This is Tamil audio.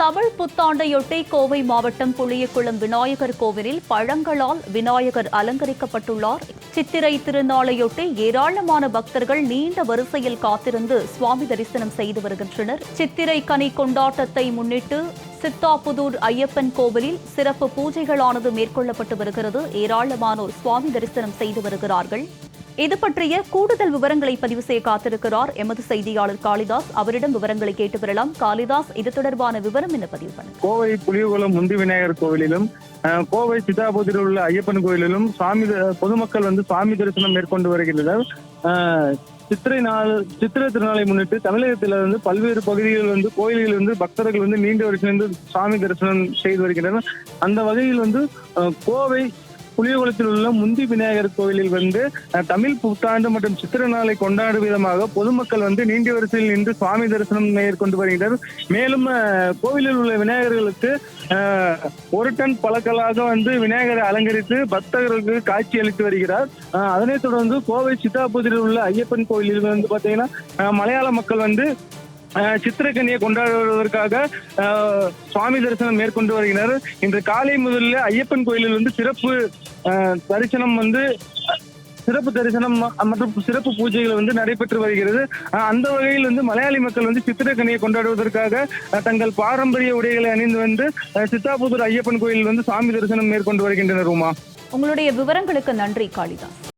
தமிழ் புத்தாண்டையொட்டி கோவை மாவட்டம் புளியகுளம் விநாயகர் கோவிலில் பழங்களால் விநாயகர் அலங்கரிக்கப்பட்டுள்ளார். சித்திரை திருநாளையொட்டி ஏராளமான பக்தர்கள் நீண்ட வரிசையில் காத்திருந்து சுவாமி தரிசனம் செய்து வருகின்றனர். சித்திரை கனி கொண்டாட்டத்தை முன்னிட்டு சித்தாபுதூர் ஐயப்பன் கோவிலில் சிறப்பு பூஜைகளானது மேற்கொள்ளப்பட்டு வருகிறது. ஏராளமானோர் சுவாமி தரிசனம் செய்து வருகிறார்கள். இது பற்றிய கூடுதல் விவரங்களை பதிவு செய்ய காத்திருக்கிறார் எமது செய்தியாளர் காளிதாஸ். அவரிடம் விவரங்களை கேட்டு பெறலாம் காளிதாஸ் இது தொடர்பான விவரம் என்ன பதிவு பண்ண கோவை புலியகுளம் முந்தி விநாயகர் கோவிலிலும் கோவை சித்தாபுரத்தில் உள்ள ஐயப்பன் கோயிலிலும் சாமி பொதுமக்கள் வந்து சாமி தரிசனம் மேற்கொண்டு வருகின்றனர். சித்திரை நாள் சித்திரை திருநாளை முன்னிட்டு தமிழகத்தில் வந்து பல்வேறு பகுதிகளில் வந்து கோயில்களில் வந்து பக்தர்கள் வந்து நீண்ட வரிசையில் சாமி தரிசனம் செய்து வருகின்றனர். அந்த வகையில் வந்து கோவை புளியகுளத்தில் உள்ள முந்தி விநாயகர் கோவிலில் வந்து தமிழ் புத்தாண்டு மற்றும் சித்திர நாளை கொண்டாடும் விதமாக பொதுமக்கள் வந்து நீண்ட வரிசையில் நின்று சுவாமி தரிசனம் மேற்கொண்டு வருகின்றனர். மேலும் கோவிலில் உள்ள விநாயகர்களுக்கு ஒரு டன் பழக்களாக வந்து விநாயகரை அலங்கரித்து பக்தர்களுக்கு காட்சி அளித்து வருகிறார். அஹ், அதனைத் தொடர்ந்து கோவை சித்தாபுதியில் உள்ள ஐயப்பன் கோயிலில் வந்து பாத்தீங்கன்னா மலையாள மக்கள் வந்து சித்திரக்கனியை கொண்டாடுவதற்காக சுவாமி தரிசனம் மேற்கொண்டு வருகின்றனர் இன்று காலை முதல்ல ஐயப்பன் கோயிலில் வந்து சிறப்பு தரிசனம் வந்து சிறப்பு தரிசனம் மற்றும் சிறப்பு பூஜைகள் வந்து நடைபெற்று வருகிறது. அந்த வகையில் வந்து மலையாளி மக்கள் வந்து சித்திரக்கனியை கொண்டாடுவதற்காக தங்கள் பாரம்பரிய உடைகளை அணிந்து வந்து சித்தாபுதூர் ஐயப்பன் கோயிலில் வந்து சாமி தரிசனம் மேற்கொண்டு வருகின்றனர் உமா. உங்களுடைய விவரங்களுக்கு நன்றி காளிதாஸ்.